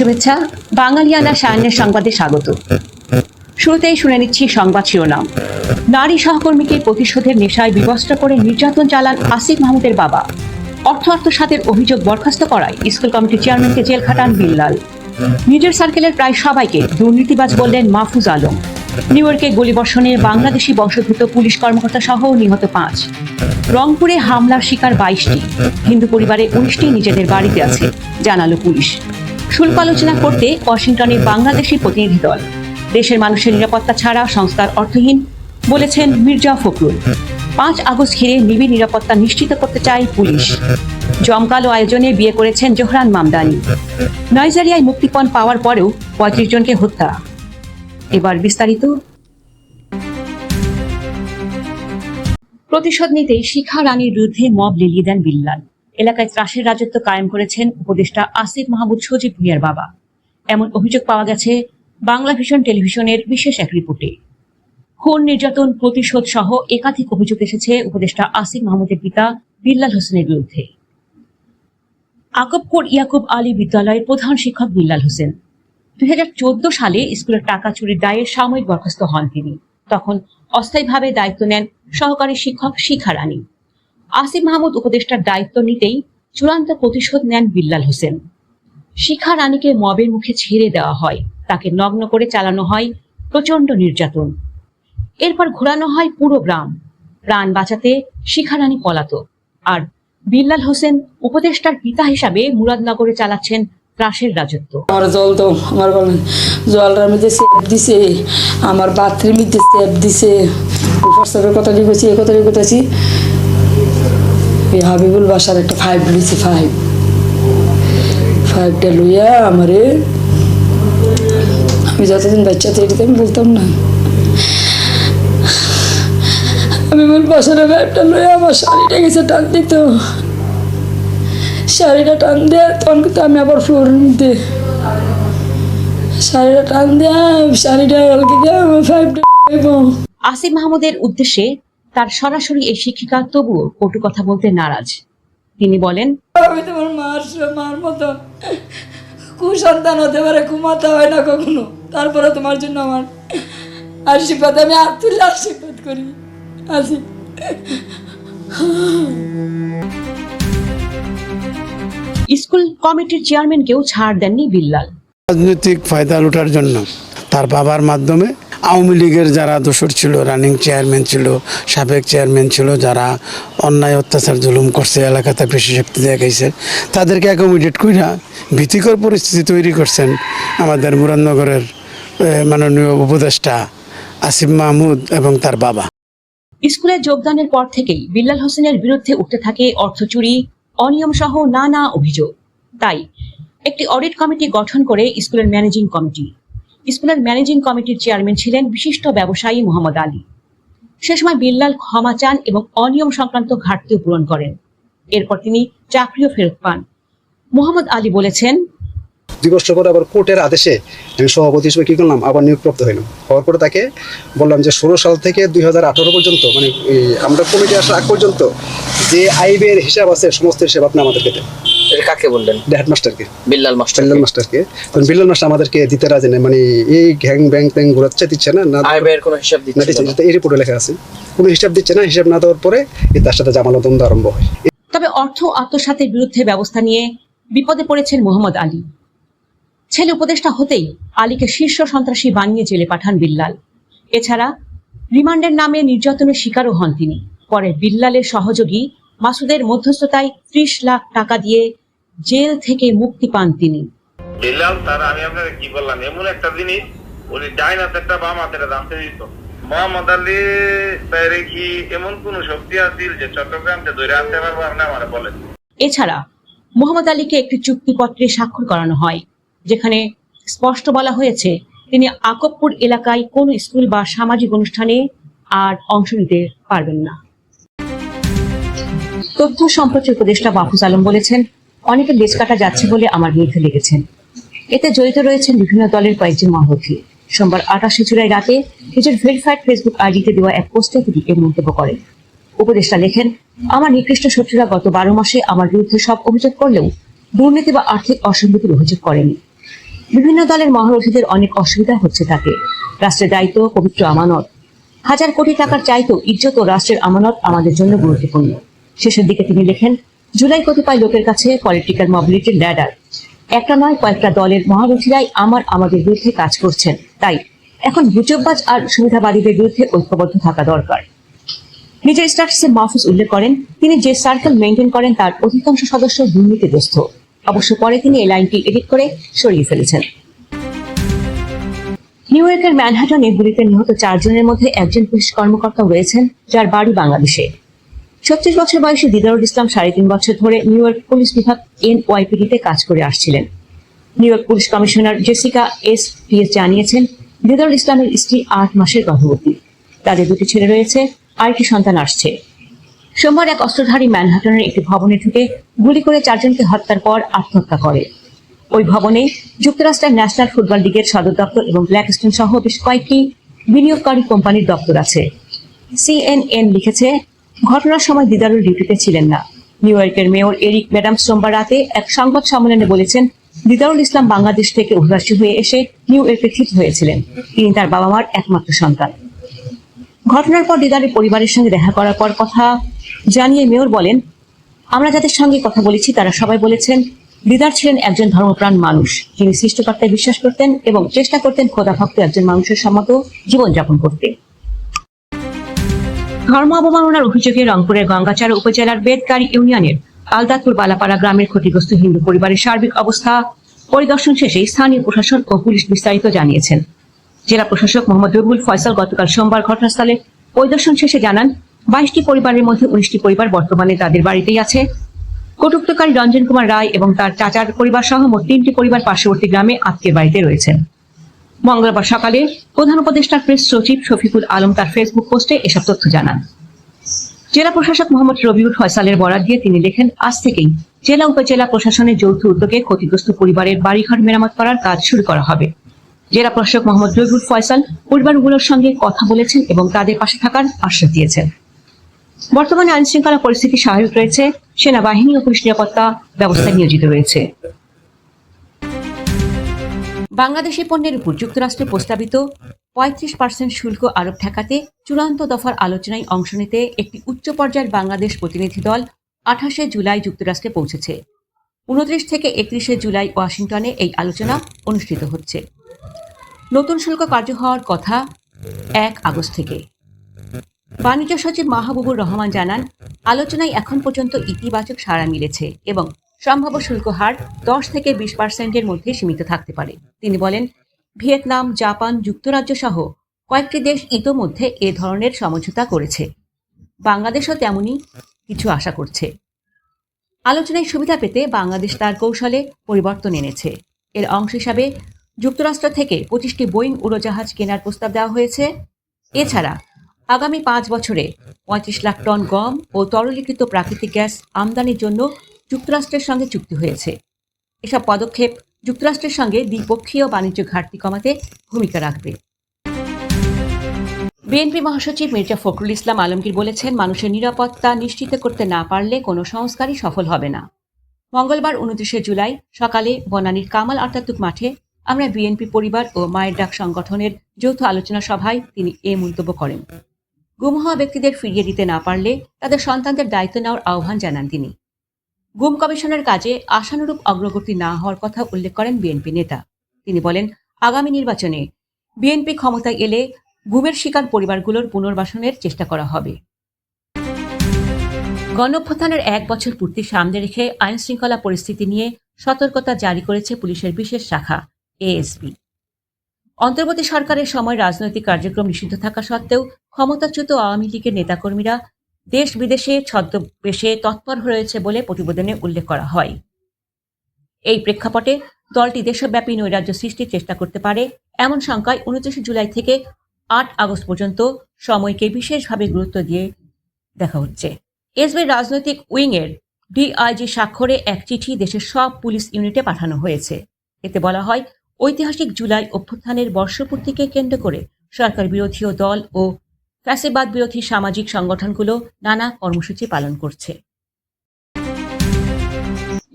শুভেচ্ছা, বাঙালিয়ানা সায়নের সংবাদে স্বাগত। শুরুতেই শুনে নিচ্ছি সংবাদ শিরোনাম। নারী সহকর্মীকে প্রতিশোধের নেশায় বিবস্ত্র করে নির্যাতন চালান আসিফ মাহমুদের বাবা। অর্থ আত্মসাতের অভিযোগ বরখাস্ত করায় স্কুল কমিটির চেয়ারম্যানকে জেল খাটান বিল্লাল। নিজের সার্কেলের প্রায় সবাইকে দুর্নীতিবাজ বললেন মাহফুজ আলম। নিউ ইয়র্কে গুলিবর্ষণে বাংলাদেশি বংশোদ্ভূত পুলিশ কর্মকর্তা সহ নিহত পাঁচ। রংপুরে হামলার শিকার বাইশটি। হিন্দু পরিবারে উনিশটি নিজেদের বাড়িতে আছে, জানালো পুলিশ। শুল্ক আলোচনা করতে ওয়াশিংটনে বাংলাদেশি প্রতিনিধি দল। দেশের মানুষের নিরাপত্তা ছাড়া সংস্কার অর্থহীন, বলেছেন মির্জা ফখরুল। পাঁচ আগস্ট ঘিরে নিবিড় নিরাপত্তা নিশ্চিত করতে চায় পুলিশ। জমকালো আয়োজনে বিয়ে করেছেন জোহরান মামদানি। নাইজেরিয়ায় মুক্তিপণ পাওয়ার পরেও পঁয়ত্রিশ জনকে হত্যা। এবার বিস্তারিত। প্রতিশোধ নিতেই শিখা রানীর বিরুদ্ধে মব লিলিয়ে দেন বিল্লাল। এলাকায় ত্রাসের রাজত্ব কায়েম করেছেন উপদেষ্টা আসিফ মাহমুদ সজীব ভুইয়ার বাবা। এমন অভিযোগ পাওয়া গেছে বাংলা ভিশন টেলিভিশনের বিশেষ এক রিপোর্টে। খুন, নির্যাতন, প্রতিশোধ সহ একাধিক অভিযোগ এসেছে উপদেষ্টা আসিফ মাহমুদের পিতা বিল্লাল হোসেনের বিরুদ্ধে। আকবপুর ইয়াকুব আলী বিদ্যালয়ের প্রধান শিক্ষক বিল্লাল হোসেন। দুই হাজার চোদ্দ সালে স্কুলের টাকা চুরির দায়ে সাময়িক বরখাস্ত হন তিনি। তখন অস্থায়ীভাবে দায়িত্ব নেন সহকারী শিক্ষক শিখা রানী। আসিফ মাহমুদ উপদেষ্টার দায়িত্ব নিতেই চূড়ান্ত প্রতিশোধ নেন বিল্লাল হোসেন। শিখা রানীকে মবের মুখে ছেড়ে দেওয়া হয়। তাকে নগ্ন করে চালানো হয় প্রচণ্ড নির্যাতন। এরপর ঘোরানো হয় পুরো গ্রাম। প্রাণ বাঁচাতে শিখা রানী পলাতক। আর বিল্লাল হোসেন উপদেষ্টার পিতা হিসাবে মুরাদনগরে চালাচ্ছেন ত্রাসের রাজত্ব। আমার জল তো আমার বলেন জলটার মধ্যে সেপ দিছে, আমার বাথরুমের মধ্যে সেপ দিছে। কথা লিখেছি এ কথা লিখেছি হাবিবুল বাসার একটা ফাইভ লিখছি ফাইভ ফাইভটা লইয়া আমারে আমি যতদিন বাচ্চা তৈরি আমি বলতাম না। হাবিবুল বাসার ফাইভটা লইয়া আমার শাড়িটা গেছে টান দিত। শাড়িটা টান দেয়া, তখন কিন্তু আমি আবার ফ্লোর মধ্যে শাড়িটা টান দেয়া, শাড়িটা আলগে দেয়া, আমার ফাইভটা আসিফ মাহমুদের উদ্দেশ্যে তার সরাসরি এই শিক্ষিকা তবুও কটু কথা বলতে নারাজ। তিনি বলেন আমি তোমার মার মার মতো। কুসন্তান হতে পারে ঘুমাতে হয় না কখনো। তারপরে তোমার জন্য আমার আশীর্বাদ। আমি আত্মুল্লাহ আশীর্বাদ করি। আসি স্কুল কমিটির চেয়ারম্যানকেও ছাড় দেননি বিল্লাল। রাজনৈতিক ফায়দা লুটার জন্য তার বাবার মাধ্যমে আওয়ামী লীগের যারা দোসর ছিল রানিং চেয়ারম্যান ছিল, সাবেক চেয়ারম্যান ছিল, যারা অন্যায়, অত্যাচার, জুলুম করছে, এলাকাতে বেশি শক্তি দেখাইছে, তাদেরকে অ্যাকোমোডেট কইরা ভীতিকর পরিস্থিতি তৈরি করছেন আমাদের মুরাদনগরের মাননীয় উপদেষ্টা আসিফ মাহমুদ এবং তার বাবা। স্কুলে যোগদানের পর থেকেই বিল্লাল হোসেনের বিরুদ্ধে উঠতে থাকে অর্থ চুরি, অনিয়ম সহ নানা অভিযোগ। তাই একটি অডিট কমিটি গঠন করে স্কুলের ম্যানেজিং কমিটি স্কুলের ম্যানেজিং কমিটির চেয়ারম্যান ছিলেন বিশিষ্ট ব্যবসায়ী মোহাম্মদ আলী। সে সময় বিল্লাল ক্ষমা চান এবং অনিয়ম সংক্রান্ত ঘাটতিও পূরণ করেন। এরপর তিনি চাকরিও ফেরত পান। মোহাম্মদ আলী বলেছেন, দুই পরে আবার কোর্টের আদেশে আমি সভাপতি হিসেবে কি করলাম? আবার নিয়োগপ্রাপ্ত হইলাম। হওয়ার পরে তাকে বললাম যে, ষোলো সাল থেকে দুই হাজার আঠারো পর্যন্ত মানে আমরা কমিটি আসার আগ পর্যন্ত যে আইবের হিসাব আছে, সমস্ত হিসাব আপনি আমাদেরকে দেন। কাকে বললেন? হেডমাস্টারকে বিল্লাল মাস্টার বিল্লাল মাস্টারকে। কারণ বিল্লাল মাস্টার আমাদেরকে দিতে রাজি নেই। মানে এই গ্যাং ব্যাং ট্যাং ঘোরাচ্ছে দিচ্ছে না না আয় ব্যয়ের কোনো হিসাব দিচ্ছে দিচ্ছে না। না। এই রিপোর্টে লেখা আছে। কোনো হিসাব দিচ্ছে না হিসাব না দেওয়ার পরে তার সাথে জামালা দ্বন্দ্ব আরম্ভ হয়। তবে অর্থ আত্মসাতের বিরুদ্ধে ব্যবস্থা নিয়ে বিপদে পড়েছেন মোহাম্মদ আলী। ছেলে উপদেষ্টা হতেই আলীকে শীর্ষ সন্ত্রাসী বানিয়ে জেলে পাঠান বিল্লাল। এছাড়া রিমান্ডের নামে নির্যাতনের শিকারও হন তিনি। পরে বিল্লালের সহযোগী মাসুদের মধ্যস্থতায় ত্রিশ লাখ টাকা দিয়ে জেল থেকে মুক্তি পান তিনি। বিল্লাল তার আমি আপনাকে কি বললাম এমন একটা জিনিস উনি ডাইন হাতেরটা বাম হাতের জানতে দিত। মোহাম্মদ আলী বাইরে কি এমন কোন শক্তি আছিল যে চট্টগ্রামকে ধরে আনতে পারব আপনি আমার বলেন? এছাড়া মোহাম্মদ আলীকে একটি চুক্তিপত্রে স্বাক্ষর করানো হয় যেখানে স্পষ্ট বলা হয়েছে তিনি আকবপুর এলাকায় কোন স্কুল বা সামাজিক অনুষ্ঠানে আর অংশ নিতে পারবেন না। তথ্য সম্প্রচার উপদেষ্টা মাহফুজ আলম বলেছেন, অনেকে লেজ কাটা যাচ্ছে বলে আমার বিরুদ্ধে লেগেছেন এতে জড়িত রয়েছেন বিভিন্ন দলের কয়েকজন মহারথী সোমবার আঠাশে জুলাই রাতে নিজের ভেরিফাইড ফেসবুক আইডিতে দেওয়া এক পোস্টে তিনি এর মন্তব্য করেন। উপদেষ্টা লেখেন, আমার নিকৃষ্ট শত্রুরা গত বারো মাসে আমার বিরুদ্ধে সব অভিযোগ করলেও দুর্নীতি বা আর্থিক অসঙ্গতির অভিযোগ করেনি। বিভিন্ন দলের মহারথীদের অনেক অসুবিধা হচ্ছে তাকে রাষ্ট্রের দায়িত্ব, পবিত্র আমানত। হাজার কোটি টাকার চাইতো ইজ্জত ও রাষ্ট্রের আমানত আমাদের জন্য গুরুত্বপূর্ণ। শেষের দিকে তিনি লেখেন, জুলাই কতিপয় লোকের কাছে পলিটিক্যাল মোবিলিটির ল্যাডার একটা নয়, কয়েকটা দলের মহারথীরাই আমার, আমাদের বিরুদ্ধে কাজ করছেন। তাই এখন গুজববাজ আর সুবিধাবাদীদের বিরুদ্ধে ঐক্যবদ্ধ থাকা দরকার। নিজের স্ট্যাটাসে মাহফুজ উল্লেখ করেন, তিনি যে সার্কেল মেনটেন করেন তার অধিকাংশ সদস্য দুর্নীতিগ্রস্ত অবশ্য পরে তিনি এই লাইনটি এডিট করে সরিয়ে ফেলেছেন। নিউ ইয়র্কের ম্যানহাটনে গুলিতে নিহত চারজনের মধ্যে একজন পুলিশ কর্মকর্তা রয়েছেন, যার বাড়ি বাংলাদেশে। ছত্রিশ বছর বয়সে দিদারুল ইসলাম সাড়ে তিন বছর ধরে নিউ ইয়র্ক পুলিশ বিভাগ এনওয়াইপিডিতে কাজ করে আসছিলেন। New York police commissioner Jessica S পিএস জানিয়েছেন, দিদারুল ইসলামের স্ত্রী আট মাসের গর্ভবতী। তাদের দুটি ছেলে রয়েছে, আরেকটি সন্তান আসছে। সোমবার এক অস্ত্রধারী ম্যানহাটনের একটি ভবনে ঢুকে গুলি করে চারজনকে হত্যার পর আত্মহত্যা করে। ওই ভবনে যুক্তরাষ্ট্রের ন্যাশনাল ফুটবল লিগের সদর দপ্তর এবং ব্ল্যাক ব্ল্যাকস্টোন সহ বেশ কয়েকটি বিনিয়োগকারী কোম্পানির দপ্তর আছে। সিএনএন লিখেছে ঘটনার সময় দিদারুল ডিউটিতে ছিলেন না। নিউ ইয়র্কের মেয়র এরিক ম্যাডাম সোমবার রাতে এক সংবাদ সম্মেলনে বলেছেন, দিদারুল ইসলাম বাংলাদেশ থেকে অভিবাসী হয়ে এসে নিউ ইয়র্কে ঠিক হয়েছিলেন। তিনি তার বাবা মার একমাত্র সন্তান। ঘটনার পর দিদারের পরিবারের সঙ্গে দেখা করার পর কথা জানিয়ে মেয়র বলেন, আমরা যাদের সঙ্গে কথা বলেছি তারা সবাই বলেছেন, দিদার ছিলেন একজন ধর্মপ্রাণ মানুষ। যিনি সৃষ্টিকর্তায় বিশ্বাস করতেন এবং চেষ্টা করতেন খোদাভক্ত একজন মানুষের সম্মত জীবনযাপন করতে। ধর্ম অবমাননার অভিযোগে রংপুরের গঙ্গাচার উপজেলার বেদকারী ইউনিয়নের আলদাতুর বালাপাড়া গ্রামের ক্ষতিগ্রস্ত হিন্দু পরিবারের সার্বিক অবস্থা পরিদর্শন শেষে স্থানীয় প্রশাসন ও পুলিশ বিস্তারিত জানিয়েছেন। জেলা প্রশাসক মোহাম্মদ রবিউল ফয়সাল গতকাল সোমবার ঘটনাস্থলে পরিদর্শন শেষে জানান, বাইশটি পরিবারের মধ্যে উনিশটি পরিবার বর্তমানে তাদের বাড়িতেই আছে। কটুক্তকারী রঞ্জন কুমার রায় এবং তার চাচার পরিবার সহ মোট তিনটি পরিবার পার্শ্ববর্তী গ্রামে আত্মীয় বাড়িতে রয়েছেন। মঙ্গলবার সকালে প্রধান উপদেষ্টার প্রেস সচিব শফিকুল আলম তার ফেসবুক পোস্টে এসব তথ্য জানান। জেলা প্রশাসক মোহাম্মদ রবিউল ফয়সালের বরাদ দিয়ে তিনি লেখেন, আজ থেকেই জেলা উপজেলা প্রশাসনের যৌথ উদ্যোগে ক্ষতিগ্রস্ত পরিবারের বাড়িঘর মেরামত করার কাজ শুরু করা হবে। জেলা প্রশাসক মোহাম্মদ রবিউল ফয়সাল পরিবারগুলোর সঙ্গে কথা বলেছেন এবং তাদের পাশে থাকার আশ্বাস দিয়েছেন। বর্তমানে আইনশৃঙ্খলা পরিস্থিতি স্বাভাবিক রয়েছে, সেনাবাহিনী ও পুলিশ নিরাপত্তা ব্যবস্থায় নিয়োজিত রয়েছে। বাংলাদেশি পণ্যের উপর যুক্তরাষ্ট্রে প্রস্তাবিত পঁয়ত্রিশ পার্সেন্ট শুল্ক আরোপ ঠেকাতে চূড়ান্ত দফার আলোচনায় অংশ নিতে একটি উচ্চ পর্যায়ের বাংলাদেশ প্রতিনিধি দল আঠাশে জুলাই যুক্তরাষ্ট্রে পৌঁছেছে। উনত্রিশ থেকে একত্রিশে জুলাই ওয়াশিংটনে এই আলোচনা অনুষ্ঠিত হচ্ছে। নতুন শুল্ক কার্য হওয়ার কথা এক আগস্ট থেকে। বাণিজ্য সচিব মাহবুবুর রহমান জানান, আলোচনায় এখন পর্যন্ত ইতিবাচক সাড়া মিলেছে এবং সম্ভাব্য শুল্ক হার দশ থেকে বিশ পার্সেন্টের মধ্যে সীমিত থাকতে পারে। তিনি বলেন, ভিয়েতনাম, জাপান যুক্তরাজ্য সহ কয়েকটি দেশ ইতোমধ্যে এ ধরনের সমঝোতা করেছে। বাংলাদেশও তেমনই কিছু আশা করছে। আলোচনায় সুবিধা পেতে বাংলাদেশ তার কৌশলে পরিবর্তন এনেছে। এর অংশ হিসাবে, যুক্তরাষ্ট্র থেকে পঁচিশটি বোয়িং উড়োজাহাজ কেনার প্রস্তাব দেওয়া হয়েছে। এছাড়া, আগামী পাঁচ বছরে পঁয়ত্রিশ লাখ টন গম ও তরলীকৃত প্রাকৃতিক গ্যাস আমদানির জন্য যুক্তরাষ্ট্রের সঙ্গে চুক্তি হয়েছে। এসব পদক্ষেপ যুক্তরাষ্ট্রের সঙ্গে দ্বিপক্ষীয় বাণিজ্য ঘাটতি কমাতে ভূমিকা রাখবে। বিএনপি মহাসচিব মির্জা ফখরুল ইসলাম আলমগীর বলেছেন, মানুষের নিরাপত্তা নিশ্চিত করতে না পারলে কোনো সংস্কারই সফল হবে না। মঙ্গলবার উনত্রিশে জুলাই সকালে বনানীর কামাল আটাতুক মাঠে আমরা বিএনপি পরিবার ও মায়ের ডাক সংগঠনের যৌথ আলোচনা সভায় তিনি এ মন্তব্য করেন। গুম হওয়া ব্যক্তিদের ফিরিয়ে দিতে না পারলে তাদের সন্তানদের দায়িত্ব নেওয়ার আহ্বান জানান তিনি। গুম কমিশনের কাজে আশানুরূপ অগ্রগতি না হওয়ার কথা উল্লেখ করেন বিএনপি নেতা। তিনি বলেন, আগামী নির্বাচনে বিএনপি ক্ষমতায় এলে গুমের শিকার পরিবারগুলোর পুনর্বাসনের চেষ্টা করা হবে। গণঅভ্যুত্থানের এক বছর পূর্তি সামনে রেখে আইন শৃঙ্খলা পরিস্থিতি নিয়ে সতর্কতা জারি করেছে পুলিশের বিশেষ শাখা, এএসপি। অন্তর্বর্তী সরকারের সময় রাজনৈতিক কার্যক্রম নিষিদ্ধ থাকা সত্ত্বেও ক্ষমতাচ্যুত আওয়ামী লীগের নেতাকর্মীরা দেশ বিদেশে ছদ্মবেশে তৎপর হয়েছে বলে প্রতিবেদনে উল্লেখ করা হয়। এই প্রেক্ষাপটে দলটি দেশব্যাপী নৈরাজ্য সৃষ্টির চেষ্টা করতে পারে, এমন শঙ্কায় উনত্রিশে জুলাই থেকে আট আগস্ট পর্যন্ত সময়কে বিশেষভাবে গুরুত্ব দিয়ে দেখা হচ্ছে। এসবির রাজনৈতিক উইংয়ের ডিআইজি স্বাক্ষরে এক চিঠি দেশের সব পুলিশ ইউনিটে পাঠানো হয়েছে। এতে বলা হয়, ঐতিহাসিক জুলাই অভ্যুত্থানের বর্ষপূর্তিকে কেন্দ্র করে সরকার বিরোধী দল ও ফ্যাসিবাদ বিরোধী সামাজিক সংগঠনগুলো নানা কর্মসূচি পালন করছে।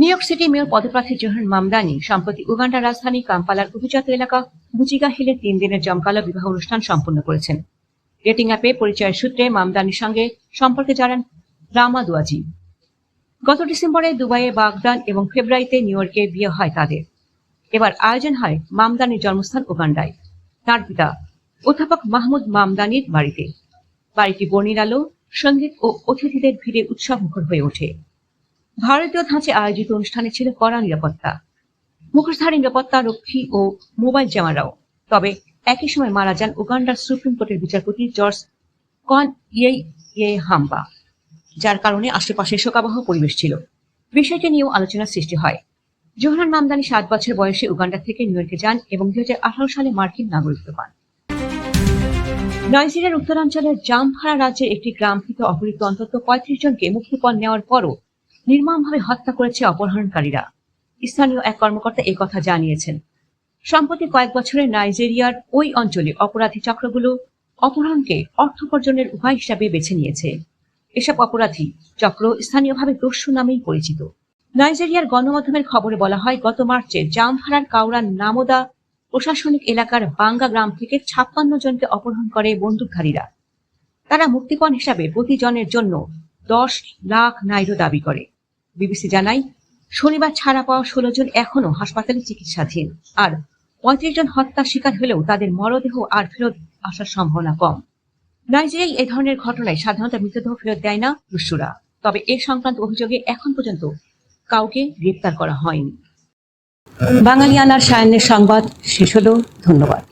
নিউ ইয়র্ক সিটি মেয়র পদপ্রার্থী জোহরান মামদানি সম্প্রতি উগান্ডার রাজধানী কাম্পালার অভিজাত এলাকা বুচিগা হিলে তিন দিনের জমকালো বিবাহ অনুষ্ঠান সম্পন্ন করেছেন। ডেটিং অ্যাপে পরিচয়ের সূত্রে মামদানির সঙ্গে সম্পর্কে জানান রামা দুয়াজি। গত ডিসেম্বরে দুবাইয়ে বাগদান এবং ফেব্রুয়ারিতে নিউ ইয়র্কে বিয়ে হয় তাদের। এবার আয়োজন হয় মামদানির জন্মস্থান উগান্ডায়। তার পিতা অধ্যাপক মাহমুদ মামদানির বাড়িতে। বাড়িটি বর্ণির আলো, সংগীত ও অতিথিদের ভিড়ে উৎসব মুখর হয়ে ওঠে। ভারতীয় ধাঁচে আয়োজিত অনুষ্ঠানে ছিল কড়া নিরাপত্তা। মুখোশধারী নিরাপত্তা, রক্ষী ও মোবাইল জামারাও। তবে একই সময় মারা যান উগান্ডার সুপ্রিম কোর্টের বিচারপতি জর্জ কন ইয়ে হাম্বা, যার কারণে আশেপাশে শোকাবহ পরিবেশ ছিল। বিষয়টি নিয়েও আলোচনার সৃষ্টি হয়। জোহরান মামদানি সাত বছর বয়সে উগান্ডা থেকে নিউ যান এবং দুই হাজার আঠারো সালে মার্কিন নাগরিকত্ব পান। নাইজেরিয়ার উত্তরাঞ্চলের জামফারা রাজ্যের একটি গ্রাম থেকে অপহৃত অন্তত পঁয়ত্রিশ জনকে মুক্তিপণ নেওয়ার পরও নির্মমভাবে হত্যা করেছে অপহরণকারীরা। স্থানীয় এক কর্মকর্তা এই কথা জানিয়েছেন। সম্প্রতি কয়েক বছরে নাইজেরিয়ার ওই অঞ্চলে অপরাধী চক্রগুলো অপহরণকে অর্থ উপার্জনের উপায় হিসাবে বেছে নিয়েছে। এসব অপরাধী চক্র স্থানীয়ভাবে দস্যু নামেই পরিচিত। নাইজেরিয়ার গণমাধ্যমের খবরে বলা হয়, গত মার্চে জামফারার কাউরা নামোদা প্রশাসনিক এলাকার বাঙ্গা গ্রাম থেকে ছাপ্পান্ন জনকে অপহরণ করে বন্দুকধারীরা। তারা মুক্তিপণ হিসাবে প্রতিজনের জন্য দশ লাখ নাইরো দাবি করে। বিবিসি জানায়, শনিবার ছাড়া পাওয়া ষোলো জন এখনও হাসপাতালে চিকিৎসাধীন। আর পঁয়ত্রিশ জন হত্যার শিকার হলেও তাদের মরদেহ আর ফেরত আসার সম্ভাবনা কম। নাইজেরিয়ায় এ ধরনের ঘটনায় সাধারণত মৃতদেহ ফেরত দেয় না রুশুরা তবে এ সংক্রান্ত অভিযোগে এখন পর্যন্ত কাউকে গ্রেপ্তার করা হয়নি। বাঙালিয়ানার সায়নের সংবাদ শেষ হলো। ধন্যবাদ।